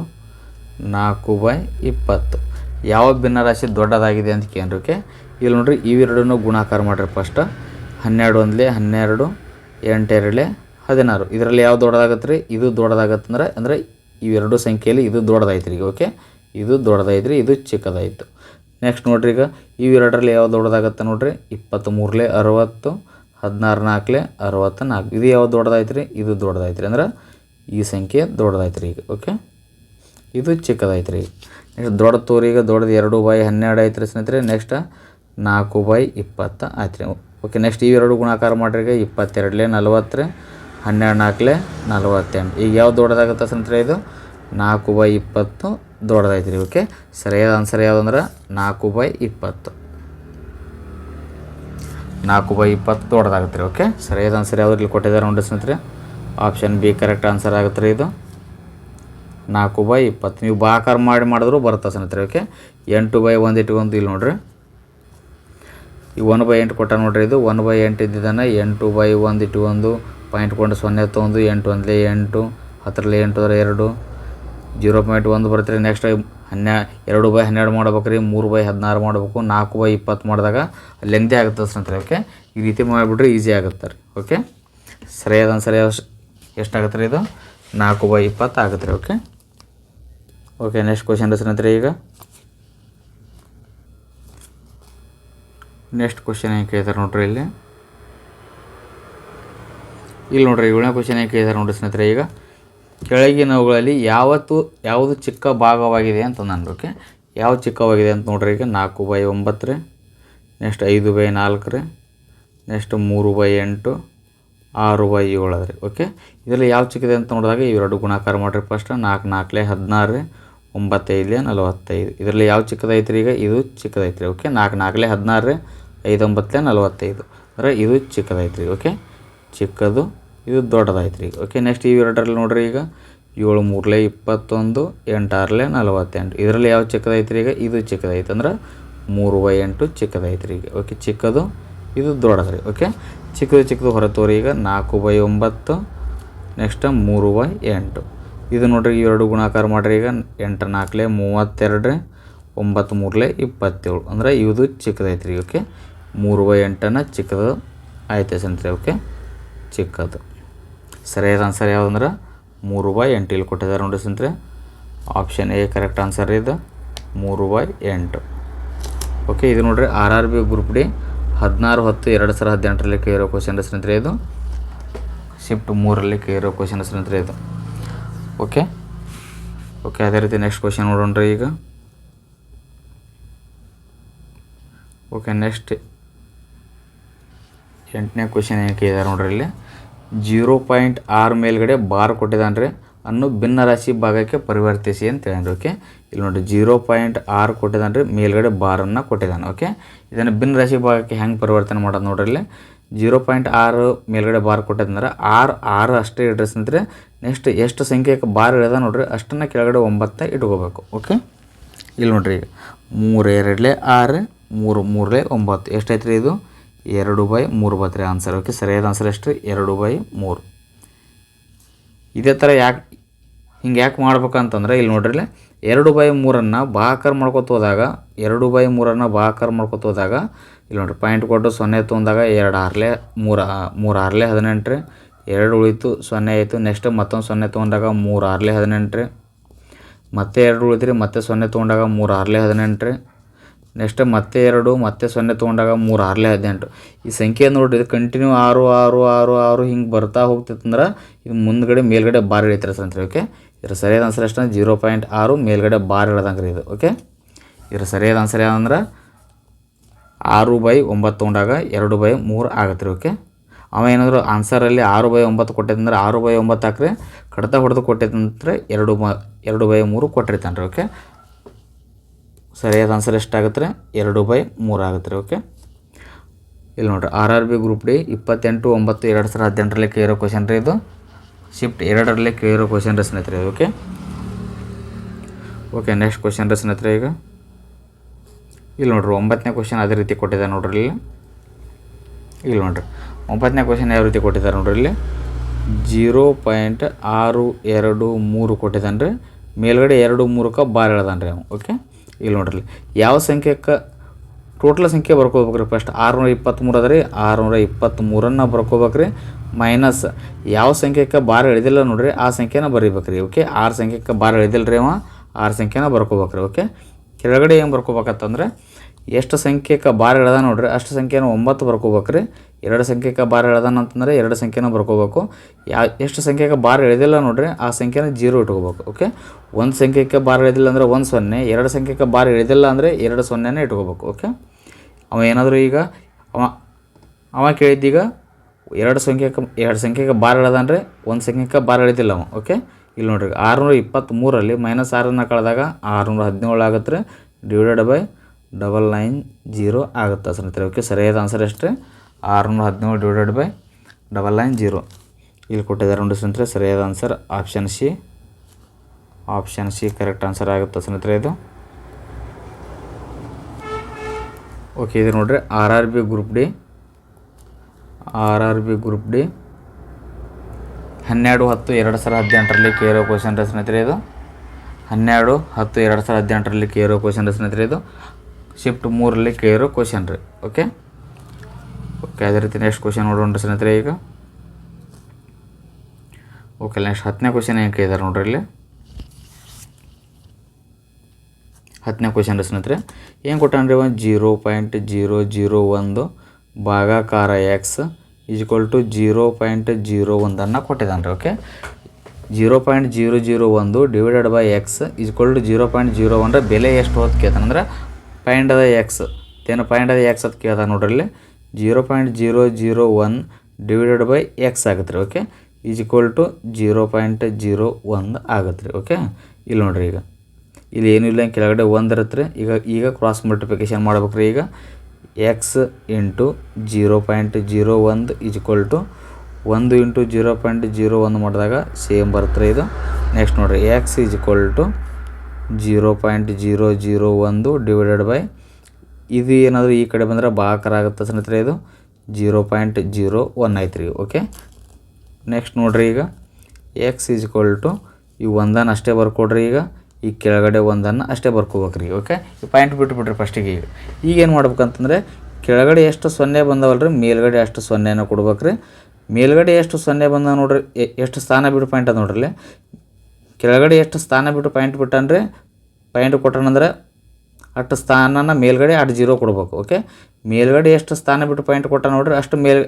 ನಾಲ್ಕು ಬೈ ಇಪ್ಪತ್ತು. ಯಾವ ಭಿನ್ನರಾಶಿ ದೊಡ್ಡದಾಗಿದೆ ಅಂತ ಕೇಳ್ರಿ ಓಕೆ ಇಲ್ಲಿ ನೋಡ್ರಿ ಇವೆರಡನ್ನು ಗುಣಾಕಾರ ಮಾಡಿರಿ ಫಸ್ಟ್ ಹನ್ನೆರಡು ಒಂದಲೇ, ಹನ್ನೆರಡು ಎಂಟೆರಡಲೆ ಹದಿನಾರು. ಇದರಲ್ಲಿ ಯಾವ ದೊಡ್ಡದಾಗತ್ತೆ ರೀ ಇದು ದೊಡ್ಡದಾಗತ್ತಂದ್ರೆ, ಅಂದರೆ ಇವೆರಡು ಸಂಖ್ಯೆಯಲ್ಲಿ ಇದು ದೊಡ್ಡದಾಯ್ತು ರೀ ಓಕೆ ಇದು ದೊಡ್ಡದಾಯ್ತು ರೀ ಇದು ಚಿಕ್ಕದಾಯಿತು. ನೆಕ್ಸ್ಟ್ ನೋಡ್ರಿ ಈಗ ಇವೆರಡರಲ್ಲಿ ಯಾವ ದೊಡ್ಡದಾಗತ್ತೆ ನೋಡ್ರಿ? ಇಪ್ಪತ್ತ್ಮೂರಲೆ ಅರವತ್ತು ಹದಿನಾರು ನಾಲ್ಕಲೆ ಅರವತ್ತ ನಾಲ್ಕು ಇದು ಯಾವ ದೊಡ್ಡದಾಯ್ತು ರೀ ಇದು ದೊಡ್ಡದಾಯ್ತು ರೀ ಅಂದ್ರೆ ಈ ಸಂಖ್ಯೆ ದೊಡ್ಡದಾಯ್ತು ರೀ ಈಗ ಓಕೆ ಇದು ಚಿಕ್ಕದಾಯ್ತು ರೀ ನೆಕ್ಸ್ಟ್ ದೊಡ್ಡ ತೋರಿಗ ದೊಡ್ಡದು ಎರಡು ಬೈ ಹನ್ನೆರಡು ಐತ್ರಿ ಸ್ನೇಹಿತರೆ. ನೆಕ್ಸ್ಟ್ ನಾಲ್ಕು ಬೈ ಇಪ್ಪತ್ತು ಆಯ್ತು ರೀ ಓಕೆ ನೆಕ್ಸ್ಟ್ ಇವೆರಡು ಗುಣಾಕಾರ ಮಾಡ್ರಿ, ಈಗ ಇಪ್ಪತ್ತೆರಡಲೆ ನಲ್ವತ್ತು ರೀ ಹನ್ನೆರಡು ನಾಲ್ಕಲೆ ನಲ್ವತ್ತೆಂಟು. ಈಗ ಯಾವ್ದು ದೊಡ್ಡದಾಗತ್ತೆ ಸ್ನೇಹಿತರೆ ಇದು? ನಾಲ್ಕು ಬೈ ಇಪ್ಪತ್ತು ದೊಡ್ಡದಾಯ್ತು ರೀ ಓಕೆ ಸರಿಯಾದ ಆನ್ಸರ್ ಯಾವುದಂದ್ರೆ ನಾಲ್ಕು ಬೈ ಇಪ್ಪತ್ತು. ನಾಲ್ಕು ಬೈ ಇಪ್ಪತ್ತು ದೊಡ್ಡದಾಗುತ್ತೆ ರೀ ಓಕೆ ಸರಿಯಾದ ಆನ್ಸರ್ ಯಾವ್ದು ಇಲ್ಲಿ ಕೊಟ್ಟಿದ್ದಾರೆ ನೋಡಿ ಸ್ನೇಹಿತರೆ. ಆಪ್ಷನ್ ಬಿ ಕರೆಕ್ಟ್ ಆನ್ಸರ್ ಆಗುತ್ತೆ ರೀ ಇದು. ನಾಲ್ಕು ಬೈ ಇಪ್ಪತ್ತು. ನೀವು ಬಾಕಾರ ಮಾಡಿ ಮಾಡಿದ್ರು ಬರುತ್ತೆ ಸ್ನೇಹಿತರೆ ಓಕೆ ಎಂಟು ಬೈ ಒಂದು ಇಟ್ಕೊಂಡು ಇಲ್ಲಿ ನೋಡ್ರಿ. ಈ ಒನ್ ಬೈ ಎಂಟು ಕೊಟ್ಟ ನೋಡ್ರಿ ಇದು. ಒನ್ ಬೈ ಎಂಟು ಇದ್ದಿದ್ದಾನೆ ಎಂಟು ಬೈ ಒಂದು ಇಟ್ಕೊಂಡು ಪಾಯಿಂಟ್ ಕೊಂಡು ಸೊನ್ನೆ ತೊಗೊಂಡು ಎಂಟು ಒಂದಲೇ ಎಂಟು, ಹತ್ತರಲ್ಲಿ ಎಂಟು ಅದರ ಎರಡು. ಜೀರೋ ಪಾಯಿಂಟ್ ಒಂದು ಬರ್ತೀರಿ ನೆಕ್ಸ್ಟ್ ಹನ್ನೆ ಎರಡು ಬೈ ಹನ್ನೆರಡು ಮಾಡ್ಬೇಕು ರೀ. ಮೂರು ಬೈ ಹದಿನಾರು ಮಾಡಬೇಕು. ನಾಲ್ಕು ಬೈ ಇಪ್ಪತ್ತು ಮಾಡಿದಾಗ ಲೆಂತಿ ಆಗುತ್ತೆ ಸ್ನೇಹಿತರೆ ಓಕೆ ಈ ರೀತಿ ಮಾಡಿಬಿಟ್ರೆ ಈಸಿ ಆಗುತ್ತೆ ರೀ. ಓಕೆ ಸರಿಯಾದ ಸರಿಯಾದ ಎಷ್ಟಾಗುತ್ತೆ ರೀ ಇದು? ನಾಲ್ಕು ಬೈ ಇಪ್ಪತ್ತು ಆಗುತ್ತೆ ರೀ. ಓಕೆ ಓಕೆ ನೆಕ್ಸ್ಟ್ ಕ್ವಶನ್ ಸ್ನೇಹಿತರೆ ಈಗ ನೆಕ್ಸ್ಟ್ ಕ್ವಶನ್ ಏನು ಕೇಳ್ತಾರೆ ನೋಡ್ರಿ ಇಲ್ಲಿ? ಇಲ್ಲಿ ನೋಡ್ರಿ, ಏಳನೇ ಕ್ವಶನ್ ಏನು ಕೇಳ್ತಾರೆ ನೋಡ್ರಿ ಸ್ನೇಹಿತರೆ ಈಗ ಕೆಳಗಿನವುಗಳಲ್ಲಿ ಯಾವತ್ತು, ಯಾವುದು ಚಿಕ್ಕ ಭಾಗವಾಗಿದೆ ಅಂತ ನಾನು ಓಕೆ ಯಾವ ಚಿಕ್ಕವಾಗಿದೆ ಅಂತ ನೋಡ್ರಿ ಈಗ. ನಾಲ್ಕು ಬೈ ಒಂಬತ್ತು ರೀ. ನೆಕ್ಸ್ಟ್ ಐದು ಬೈ ನಾಲ್ಕು ನೆಕ್ಸ್ಟ್ ಮೂರು ಬೈ ಎಂಟು, ಆರು ಬೈ ಏಳು ಓಕೆ ಇದರಲ್ಲಿ ಯಾವ ಚಿಕ್ಕಿದೆ ಅಂತ ನೋಡಿದಾಗ ಇವೆರಡು ಗುಣಾಕಾರ ಮಾಡಿರಿ ಫಸ್ಟ್ ನಾಲ್ಕು ನಾಲ್ಕಲೆ ಹದಿನಾರು ರೀ. ಒಂಬತ್ತೈದಲೆ ನಲವತ್ತೈದು. ಇದರಲ್ಲಿ ಯಾವ ಚಿಕ್ಕದೈತೆ ರೀ ಈಗ? ಇದು ಚಿಕ್ಕದೈತೆ ರೀ ಓಕೆ ನಾಲ್ಕು ನಾಲ್ಕಲೆ ಹದಿನಾರು ರೀ ಐದು ನಲವತ್ತೈದು. ಅಂದರೆ ಇದು ಚಿಕ್ಕದೈತೆ ರೀ ಓಕೆ ಚಿಕ್ಕದು, ಇದು ದೊಡ್ಡದೈತೆ ರೀ ಓಕೆ ನೆಕ್ಸ್ಟ್ ಇವೆರಡರಲ್ಲಿ ನೋಡ್ರಿ ಈಗ. ಏಳು ಮೂರಲೆ ಇಪ್ಪತ್ತೊಂದು ಎಂಟಾರಲೆ ನಲವತ್ತೆಂಟು. ಇದರಲ್ಲಿ ಯಾವ ಚಿಕ್ಕದೈತೆ ರೀ ಈಗ? ಇದು ಚಿಕ್ಕದೈತೆ. ಅಂದ್ರೆ ಮೂರು ಬೈ ಎಂಟು ಚಿಕ್ಕದೈತೆ ರೀ ಈಗ ಓಕೆ ಚಿಕ್ಕದು, ಇದು ದೊಡ್ಡದು ರೀ ಓಕೆ ಚಿಕ್ಕದು ಚಿಕ್ಕದು ಹೊರತೋರಿ ಈಗ ನಾಲ್ಕು ಬೈ ಒಂಬತ್ತು ನೆಕ್ಸ್ಟ್ ಮೂರು ಬೈ ಎಂಟು. ಇದು ನೋಡ್ರಿ ಇವೆರಡು ಗುಣಾಕಾರ ಮಾಡ್ರಿ ಈಗ ಎಂಟು ನಾಲ್ಕಲೆ ಮೂವತ್ತೆರಡು ರೀ ಒಂಬತ್ತು ಮೂರಲೆ ಇಪ್ಪತ್ತೇಳು. ಅಂದ್ರೆ ಇದು ಚಿಕ್ಕದೈತೆ ರೀ ಓಕೆ? ಮೂರು ಬೈ ಎಂಟನ ಚಿಕ್ಕದು ಆಯ್ತು ಸಂತ್ರಿ ಓಕೆ? ಚಿಕ್ಕದು. ಸರಿಯಾದ ಆನ್ಸರ್ ಯಾವುದಂದ್ರೆ? ಮೂರು ಬೈ ಎಂಟು ಇಲ್ಲಿ ಕೊಟ್ಟಿದ್ದಾರೆ ನೋಡಿ ಸಂತ್ರಿ ಆಪ್ಷನ್ ಎ ಕರೆಕ್ಟ್ ಆನ್ಸರ್ ಇದು. ಮೂರು ಬೈ ಎಂಟು. ಓಕೆ, ಇದು ನೋಡ್ರಿ R R B group D. ಹದಿನಾರು ಹತ್ತು ಎರಡು ಸಾವಿರ ಹದಿನೆಂಟರಲ್ಲಿ ಕೇಳಿರೋ ಕ್ವಶನ್ ಸಂತ್ರಿ ಇದು. ಶಿಫ್ಟ್ ಮೂರರಲ್ಲಿ ಕೇಳಿರೋ ಕ್ವಶನ್ ಸಂತ್ರಿ ಇದು. ಓಕೆ ಓಕೆ ಅದೇ ರೀತಿ ನೆಕ್ಸ್ಟ್ ಕ್ವಶನ್ ರೀ ಈಗ. ಓಕೆ ನೆಕ್ಸ್ಟ್ ಎಂಟನೇ ಕ್ವಶನ್ ಏನು ಇದ್ದಾರೆ ನೋಡ್ರಿ ಇಲ್ಲಿ. ಜೀರೋ ಪಾಯಿಂಟ್ ಆರು ಮೇಲ್ಗಡೆ ಬಾರ್ ಕೊಟ್ಟಿದ್ದಾನೆ ರೀ. ಅನ್ನು ಭಿನ್ನ ರಾಶಿ ಭಾಗಕ್ಕೆ ಪರಿವರ್ತಿಸಿ ಅಂತ ಹೇಳಿದ್ರು ಓಕೆ ಇಲ್ಲಿ ನೋಡಿರಿ ಜೀರೋ ಪಾಯಿಂಟ್ ಆರು ಕೊಟ್ಟಿದ್ದಾನೆ ರೀ, ಮೇಲ್ಗಡೆ ಬಾರನ್ನು ಕೊಟ್ಟಿದ್ದಾನೆ ಓಕೆ ಇದನ್ನು ಭಿನ್ನ ರಾಶಿ ಭಾಗಕ್ಕೆ ಹೆಂಗೆ ಪರಿವರ್ತನೆ ಮಾಡೋದು ನೋಡ್ರಿ ಇಲ್ಲಿ. ಜೀರೋ ಪಾಯಿಂಟ್ ಆರು ಮೇಲ್ಗಡೆ ಬಾರ್ ಕೊಟ್ಟಿದ್ದಂದ್ರೆ ಆರು ಆರು ಅಷ್ಟೇ ಇಡ್ರಿ ಅಂದರೆ ನೆಕ್ಸ್ಟ್ ಎಷ್ಟು ಸಂಖ್ಯೆಗೆ ಬಾರ್ ಇಳಿದ ನೋಡ್ರಿ ಅಷ್ಟನ್ನು ಕೆಳಗಡೆ ಒಂಬತ್ತ ಇಟ್ಕೋಬೇಕು ಓಕೆ ಇಲ್ಲಿ ನೋಡ್ರಿ ಈಗ ಮೂರು ಎರಡಲೇ ಆರು, ಮೂರು ಮೂರಲೇ ಒಂಬತ್ತು. ಎಷ್ಟೈತೆ ರೀ ಇದು? ಎರಡು ಬೈ ಮೂರು ಬತ್ರಿ ಆನ್ಸರ್ ಓಕೆ ಸರಿಯಾದ ಆನ್ಸರ್ ಎಷ್ಟು ರೀ ಎರಡು ಬೈ ಮೂರು. ಇದೇ ಥರ ಯಾಕೆ ಹಿಂಗೆ ಯಾಕೆ ಮಾಡ್ಬೇಕಂತಂದ್ರೆ ಇಲ್ಲಿ ನೋಡ್ರಿ ಎರಡು ಬೈ ಮೂರನ್ನು ಭಾಕಾರ ಮಾಡ್ಕೊತ ಹೋದಾಗ, ಎರಡು ಬೈ ಮೂರನ್ನು ಭಾಕಾರ ಮಾಡ್ಕೊತ ಹೋದಾಗ ಇಲ್ಲಿ ನೋಡಿರಿ ಪಾಯಿಂಟ್ ಕೊಟ್ಟು ಸೊನ್ನೆ ತೊಗೊಂಡಾಗ ಎರಡು ಆರ್ಲೆ, ಮೂರು ಮೂರು ಆರ್ಲೆ ಹದಿನೆಂಟು ರೀ ಎರಡು ಉಳಿತು, ಸೊನ್ನೆ ಆಯಿತು. ನೆಕ್ಸ್ಟ್ ಮತ್ತೊಂದು ಸೊನ್ನೆ ತೊಗೊಂಡಾಗ ಮೂರು ಆರ್ಲೆ ಹದಿನೆಂಟು ರೀ ಮತ್ತೆ ಎರಡು ಉಳಿದ್ರಿ, ಮತ್ತೆ ಸೊನ್ನೆ ತೊಗೊಂಡಾಗ ಮೂರು ಆರ್ಲೆ ಹದಿನೆಂಟು ರೀ ನೆಕ್ಸ್ಟ್ ಮತ್ತೆ ಎರಡು, ಮತ್ತೆ ಸೊನ್ನೆ ತೊಗೊಂಡಾಗ ಮೂರು ಆರ್ಲೆ ಹದಿನೆಂಟು ಈ ಸಂಖ್ಯೆ ನೋಡಿರಿ, ಇದು ಕಂಟಿನ್ಯೂ ಆರು ಆರು ಆರು ಆರು ಹಿಂಗೆ ಬರ್ತಾ ಹೋಗ್ತಿತ್ತಂದ್ರೆ ಇದು ಮುಂದ್ಗಡೆ ಮೇಲ್ಗಡೆ ಬಾರ್ ಇಳಿತಾರೆ ಸಂತ್ರಿ ಓಕೆ ಇದ್ರ ಸರಿಯಾದ ಆನ್ಸರ್ ಎಷ್ಟು ಜೀರೋ ಪಾಯಿಂಟ್ ಆರು ಮೇಲ್ಗಡೆ ಬಾರ್ ಇಳ್ದಂಗೆ ರೀ ಇದು ಓಕೆ ಇದ್ರ ಸರಿಯಾದ ಆನ್ಸರ್ ಯಾವಂದ್ರೆ ಆರು ಬೈ ಒಂಬತ್ತು ತೊಗೊಂಡಾಗ ಎರಡು ಬೈ ಮೂರು ಆಗತ್ತೆ ರೀ ಓಕೆ? ಅವ ಏನಾದರೂ ಆನ್ಸರಲ್ಲಿ ಆರು ಬೈ ಒಂಬತ್ತು ಕೊಟ್ಟಿದ್ದಂದ್ರೆ ಆರು ಬೈ ಒಂಬತ್ತು ಹಾಕ್ರೆ. ಕಡತ ಹೊಡೆದು ಕೊಟ್ಟಿದ್ದಂದ್ರೆ ಎರಡು ಮ ಎರಡು ಬೈ ಮೂರು ಕೊಟ್ಟಿರ್ತಾನೆ ರೀ ಓಕೆ? ಸರಿಯಾದ ಆನ್ಸರ್ ಎಷ್ಟಾಗತ್ತೆ ರೀ? ಎರಡು ಬೈ ಮೂರು ಆಗುತ್ತೆ ರೀ ಓಕೆ? ಇಲ್ಲಿ ನೋಡಿರಿ R R B group D ಇಪ್ಪತ್ತೆಂಟು ಒಂಬತ್ತು ಎರಡು ಸಾವಿರದ ಹದಿನೆಂಟರಲ್ಲಿ ಕೇಳಿರೋ ಕ್ವಶನ್ ರೀ ಇದು. ಶಿಫ್ಟ್ ಎರಡರಲ್ಲಿ ಕೇಳಿರೋ ಕ್ವಶನ್ ರೀ ಸ್ನೇಹಿತರೆ ಓಕೆ? ಓಕೆ ನೆಕ್ಸ್ಟ್ ಕ್ವಶನ್ ರೀ ಸ್ನೇಹಿತರೆ ಈಗ. ಇಲ್ಲಿ ನೋಡ್ರಿ, ಒಂಬತ್ತನೇ ಕ್ವಶನ್ ಅದೇ ರೀತಿ ಕೊಟ್ಟಿದ್ದಾರೆ ನೋಡ್ರಿ ಇಲ್ಲಿ. ಇಲ್ಲಿ ನೋಡ್ರಿ, ಒಂಬತ್ತನೇ ಕ್ವಶನ್ ಯಾವ ರೀತಿ ಕೊಟ್ಟಿದ್ದಾರೆ ನೋಡ್ರಿ ಇಲ್ಲಿ? ಜೀರೋ ಪಾಯಿಂಟ್ ಆರು ಎರಡು ಮೂರು ಕೊಟ್ಟಿದ್ದಾನೆ ರೀ ಮೇಲ್ಗಡೆ ಎರಡು ಮೂರಕ್ಕೆ ಬಾರ್ ಹೇಳ್ದಾನೆ ರೀ ಓಕೆ ಇಲ್ಲಿ ನೋಡ್ರಿ ಯಾವ ಸಂಖ್ಯೆಕ್ಕೆ ಟೋಟಲ್ ಸಂಖ್ಯೆ ಬರ್ಕೋಬೇಕ್ರಿ ಫಸ್ಟ್ ಆರುನೂರ ಇಪ್ಪತ್ತ್ಮೂರು ಅದ ರೀ, ಆರುನೂರ ಇಪ್ಪತ್ತ್ಮೂರನ್ನು ಬರ್ಕೋಬೇಕ್ರಿ. ಮೈನಸ್ ಯಾವ ಸಂಖ್ಯೆಗೆ ಬಾರ್ ಹೇಳಿದಿಲ್ಲ ನೋಡ್ರಿ, ಆ ಸಂಖ್ಯೆನ ಬರೀಬೇಕ್ರಿ ಓಕೆ ಆರು ಸಂಖ್ಯೆಗೆ ಬಾರ್ ಹೇಳಿದಿಲ್ಲ ರೀ ಅವ, ಆರು ಸಂಖ್ಯೆನ ಬರ್ಕೋಬೇಕ್ರಿ ಓಕೆ ಕೆಳಗಡೆ ಏನು ಬರ್ಕೋಬೇಕಂತಂದ್ರೆ, ಎಷ್ಟು ಸಂಖ್ಯೆಕ ಬಾರ್ ಇಳ್ದ ನೋಡ್ರಿ, ಅಷ್ಟು ಸಂಖ್ಯೆನ ಒಂಬತ್ತು ಬರ್ಕೋಬೇಕ್ರಿ. ಎರಡು ಸಂಖ್ಯೆಕ ಬಾರ್ ಅಂತಂದ್ರೆ ಎರಡು ಸಂಖ್ಯೆನ ಬರ್ಕೋಬೇಕು. ಯಾ, ಎಷ್ಟು ಸಂಖ್ಯೆಕ ಬಾರ್ ಎಳೆದಿಲ್ಲ ನೋಡ್ರಿ, ಆ ಸಂಖ್ಯೆನ ಜೀರೋ ಇಟ್ಕೋಬೇಕು, ಓಕೆ? ಒಂದು ಸಂಖ್ಯೆಕ ಬಾರ್ ಎಳೆದಿಲ್ಲ ಅಂದರೆ ಒಂದು ಸೊನ್ನೆ, ಎರಡು ಸಂಖ್ಯೆಕ ಬಾರ್ ಎಳೆದಿಲ್ಲ ಅಂದರೆ ಎರಡು ಸೊನ್ನೆನೇ ಇಟ್ಕೋಬೇಕು, ಓಕೆ? ಅವ ಏನಾದರೂ ಈಗ, ಅವ ಅವ ಕೇಳಿದ್ದೀಗ ಎರಡು ಸಂಖ್ಯೆಕ, ಎರಡು ಸಂಖ್ಯೆಗೆ ಬಾರ್ ಎಳೆದಾನ್ರಿ ಒಂದು ಸಂಖ್ಯೆಕ ಬಾರ್ ಎಳೆದಿಲ್ಲ ಅವ, ಓಕೆ? ಇಲ್ಲಿ ನೋಡಿರಿ ಆರುನೂರ ಇಪ್ಪತ್ತ್ಮೂರಲ್ಲಿ ಮೈನಸ್ ಆರನ್ನು ಕಳೆದಾಗ ಆರುನೂರ ಹದಿನೇಳು ಆಗುತ್ತೆ ರೀ divided by double nine zero ಆಗುತ್ತೆ ಸ್ನೇಹಿತರೆ? ಓಕೆ ಸರಿಯಾದ ಆನ್ಸರ್ ಎಷ್ಟು ಆರುನೂರ ಹದಿನೇಳು divided by double nine zero ಇಲ್ಲಿ ಕೊಟ್ಟಿದ್ದಾರೆ ನೋಡಿ ಸ್ನೇಹಿತರೆ, ಸರಿಯಾದ answer option C option C correct answer ಆಗುತ್ತೆ ಸ್ನೇಹಿತರೆ ಇದು? ಓಕೆ ಇದು ನೋಡಿರಿ R R B group D R R B group D ಹನ್ನೆರಡು, ಹತ್ತು, ಎರಡು ಸಾವಿರದ ಹದಿನೆಂಟರಲ್ಲಿ ಕೇರೋ ಕ್ವಶನ್ ರಚನೆ ಸ್ನೇಹಿತರೆ ಇದು. ಹನ್ನೆರಡು, ಹತ್ತು, ಎರಡು ಸಾವಿರದ ಹದಿನೆಂಟರಲ್ಲಿ ಕೇರೋ ಕ್ವಶನ್ ರಚನೆ ಸ್ನೇಹಿತರೆ ಇದು. ಶಿಫ್ಟ್ ಮೂರಲ್ಲಿ ಕೇರೋ ಕ್ವಶನ್ ರೀ ಓಕೆ ಓಕೆ ಅದೇ ರೀತಿ ನೆಕ್ಸ್ಟ್ ಕ್ವಶನ್ ನೋಡೋಣ ಸ್ನೇಹಿತರೆ ಈಗ. ಓಕೆ ನೆಕ್ಸ್ಟ್ ಹತ್ತನೇ ಕ್ವಶನ್ ಏನು ಕೇಳಿದಾರೆ ನೋಡ್ರಿ ಇಲ್ಲಿ. ಹತ್ತನೇ ಕ್ವಶನ್ ಸ್ನೇಹಿತರೆ. ಏನು ರೀ ಒಂದು ಜೀರೋ ಪಾಯಿಂಟ್ ಜೀರೋ ಜೀರೋ ಒಂದು ಭಾಗಾಕಾರ X equal to zero point zero ಒಂದನ್ನು ಕೊಟ್ಟಿದ್ದಾನೆ ರೀ okay zero point zero zero ಒಂದು divided by X equal to zero point zero ಒನ್ರ ಬೆಲೆ ಎಷ್ಟು ಹೊತ್ತು ಕೇಳ್ತಾನೆ. ಅಂದ್ರೆ ಪಾಯಿಂಟ್ ಅದ ಎಕ್ಸ್ ಏನು ಪಾಯಿಂಟ್ ಅದ ಎಕ್ಸ್ ಅಂತ ಕೇಳ್ದ ನೋಡ್ರಿ ಇಲ್ಲಿ. Zero point zero zero one divided by X ಆಗುತ್ತೆ ರೀ okay is equal to zero point zero ಒಂದು ಆಗುತ್ತೆ ರೀ ಓಕೆ ಇಲ್ಲಿ ನೋಡಿರಿ ಈಗ. ಇಲ್ಲಿ ಏನೂ ಇಲ್ಲ ಕೆಳಗಡೆ ಒಂದು ಇರುತ್ತೆ ರೀ. ಈಗ ಈಗ ಕ್ರಾಸ್ ಮಲ್ಟಿಪ್ಲಿಕೇಶನ್ ಮಾಡ್ಬೇಕು ರೀ ಈಗ. X into zero point zero ಒಂದು ಈಸ್ ಈಕ್ವಲ್ ಟು ಒಂದು ಇಂಟು ಜೀರೋ ಪಾಯಿಂಟ್ ಜೀರೋ ಒಂದು ಮಾಡಿದಾಗ ಸೇಮ್ ಬರುತ್ತೆ ಇದು. ನೆಕ್ಸ್ಟ್ ನೋಡಿರಿ X is to zero point zero zero ಒಂದು ಡಿವೈಡೆಡ್ ಬೈ ಇದು ಏನಾದರೂ ಈ ಕಡೆ ಬಂದರೆ ಭಾಗಕಾರ ಆಗುತ್ತೆ ಸ್ನೇಹಿತರೆ ಇದು. ಜೀರೋ ಪಾಯಿಂಟ್ ಜೀರೋ ಒನ್ ಆಯ್ತು ರೀ ಓಕೆ ನೆಕ್ಸ್ಟ್ ನೋಡಿರಿ ಈಗ. ಎಕ್ಸ್ ಈಸ್ ಟು ಈ ಒಂದನ್ನು ಅಷ್ಟೇ ಬರ್ಕೊಡ್ರಿ ಈಗ. ಈ ಕೆಳಗಡೆ ಒಂದನ್ನು ಅಷ್ಟೇ ಬರ್ಕೋಬೇಕ್ರಿ ಓಕೆ ಈ ಪಾಯಿಂಟ್ ಬಿಟ್ಬಿಟ್ರಿ ಫಸ್ಟಿಗೆ ಈಗ. ಈಗ ಏನು ಮಾಡ್ಬೇಕಂತಂದರೆ, ಕೆಳಗಡೆ ಎಷ್ಟು ಸೊನ್ನೆ ಬಂದವಲ್ರಿ, ಮೇಲ್ಗಡೆ ಅಷ್ಟು ಸೊನ್ನೆನ ಕೊಡ್ಬೇಕ್ರಿ. ಮೇಲ್ಗಡೆ ಎಷ್ಟು ಸೊನ್ನೆ ಬಂದ ನೋಡ್ರಿ ಎಷ್ಟು ಸ್ಥಾನ ಬಿಟ್ಟು ಪಾಯಿಂಟ್ ಅದ ನೋಡ್ರಿ. ಕೆಳಗಡೆ ಎಷ್ಟು ಸ್ಥಾನ ಬಿಟ್ಟು ಪಾಯಿಂಟ್ ಬಿಟ್ಟನ್ರಿ ಪಾಯಿಂಟ್ ಕೊಟ್ಟಾನಂದ್ರೆ ಅಷ್ಟು ಸ್ಥಾನನ ಮೇಲ್ಗಡೆ ಅಟ್ ಜೀರೋ ಕೊಡ್ಬೇಕು ಓಕೆ ಮೇಲ್ಗಡೆ ಎಷ್ಟು ಸ್ಥಾನ ಬಿಟ್ಟು ಪಾಯಿಂಟ್ ಕೊಟ್ಟ ನೋಡ್ರಿ, ಅಷ್ಟು ಮೇಲ್,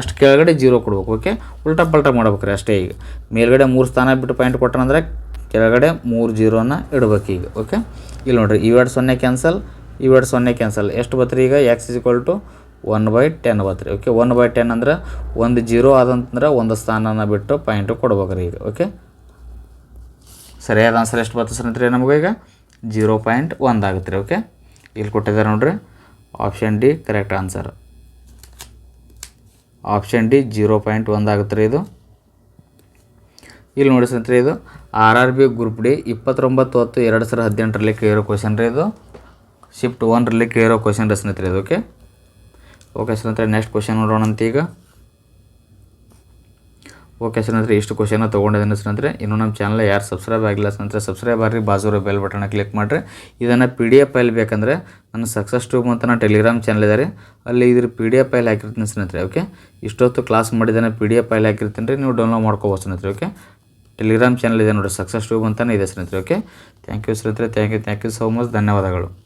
ಅಷ್ಟು ಕೆಳಗಡೆ ಜೀರೋ ಕೊಡ್ಬೇಕು ಓಕೆ ಉಲ್ಟಾ ಪಲ್ಟಾ ಮಾಡ್ಬೇಕ್ರಿ ಅಷ್ಟೇ ಈಗ. ಮೇಲ್ಗಡೆ ಮೂರು ಸ್ಥಾನ ಬಿಟ್ಟು ಪಾಯಿಂಟ್ ಕೊಟ್ಟನಂದ್ರೆ ಕೆಳಗಡೆ ಮೂರು ಜೀರೋನ ಇಡ್ಬೇಕು ಈಗ ಓಕೆ ಇಲ್ಲಿ ನೋಡ್ರಿ ಇವೆರಡು ಸೊನ್ನೆ ಕ್ಯಾನ್ಸಲ್ ಇವೆರಡು ಸೊನ್ನೆ ಕ್ಯಾನ್ಸಲ್ ಎಷ್ಟು ಬತ್ರಿ ಈಗ? X is equal to one by ten ಬತ್ರಿ okay one by ten ಅಂದ್ರೆ ಒಂದು ಜೀರೋ ಆದಂತಂದ್ರೆ ಒಂದು ಸ್ಥಾನನ ಬಿಟ್ಟು ಪಾಯಿಂಟು ಕೊಡ್ಬೇಕು ರೀ ಈಗ ಓಕೆ ಸರಿಯಾದ ಆನ್ಸರ್ ಎಷ್ಟು ಬರ್ತದೆ ಸ್ನೇಹಿತರೆ ನಮಗೆ ಈಗ? ಜೀರೋ ಪಾಯಿಂಟ್ ಒಂದು ಆಗುತ್ತೆ ರೀ ಓಕೆ ಇಲ್ಲಿ ಕೊಟ್ಟಿದ್ದಾರೆ ನೋಡಿರಿ option D correct answer option D zero point ಒಂದು ಆಗುತ್ತೆ ರೀ ಇದು. ಇಲ್ಲಿ ನೋಡಿ ಸ್ನೇಹಿತರೆ ಇದು R R B group D ಇಪ್ಪತ್ತೊಂಬತ್ತು ಹತ್ತು ಎರಡು ಸಾವಿರದ ಹದಿನೆಂಟರಲ್ಲಿ ಕೇಳಿರೋ ಕ್ವಶನ್ ರೀ ಇದು. ಶಿಫ್ಟ್ ಒನ್ರಲ್ಲಿ ಕೇಳಿರೋ ಕ್ವಶನ್ ರೀ ಸ್ನೇಹಿತರೆ ಇದು, ಓಕೆ? ಓಕೆ ಸ್ನೇಹಿತರೆ, ನೆಕ್ಸ್ಟ್ ಕ್ವಶನ್ ನೋಡೋಣ ಅಂತ ಈಗ. ಓಕೆ ಸ್ನೇಹಿತರೆ, ಇಷ್ಟು ಕ್ವಶನ್ ತೊಗೊಂಡಿದ್ದೀನಿ ಸ್ನೇಹಿತರೆ. ಇನ್ನೂ ನಮ್ಮ ಚಾನಲ್ ಯಾರು ಸಬ್ಸ್ಕ್ರೈಬ್ ಆಗಿಲ್ಲ ಸ್ನೇಹಿತರೆ, ಸಬ್ಸ್ಕ್ರೈಬ್ ಆಗಿರಿ ಬಾಜೂರ ಬೆಲ್ ಬಟನ್ ಕ್ಲಿಕ್ ಮಾಡಿರಿ. ಇದನ್ನು ಪಿ ಡಿ ಎಫ್ ಫೈಲ್ ಬೇಕಂದರೆ ನನ್ನ ಸಕ್ಸಸ್ ಟ್ಯೂಬ್ ಅಂತ ನಾನು ಟೆಲಿಗ್ರಾಮ್ ಚಾನಲ್ ಇದೆ ಅಲ್ಲಿ ಇದ್ರ ಪಿ ಡಿ ಎಫ್ ಫೈಲ್ ಹಾಕಿರ್ತೀನಿ ಸ್ನೇಹಿತರೆ, ಓಕೆ? ಇಷ್ಟೊತ್ತು ಕ್ಲಾಸ್ ಮಾಡಿದ್ದಾನೆ ಪಿ ಡಿ ಎಫ್ ಫೈಲ್ ಹಾಕಿರ್ತೀನಿ ರೀ, ನೀವು ಡೌನ್ಲೋಡ್ ಮಾಡ್ಕೋಬೋದು ಸ್ನೇಹಿತರೆ, ಓಕೆ? ಟೆಲಿಗ್ರಾಮ್ ಚಾನಲ್ ಇದೆ ನೋಡಿ ಸಕ್ಸಸ್ ಟ್ಯೂಬ್ ಅಂತಲೇ ಇದೆ ಸ್ನೇಹಿತರೆ ಓಕೆ ಥ್ಯಾಂಕ್ ಯು ಸ್ನೇಹಿತರೆ thank you thank you so much ಧನ್ಯವಾದಗಳು.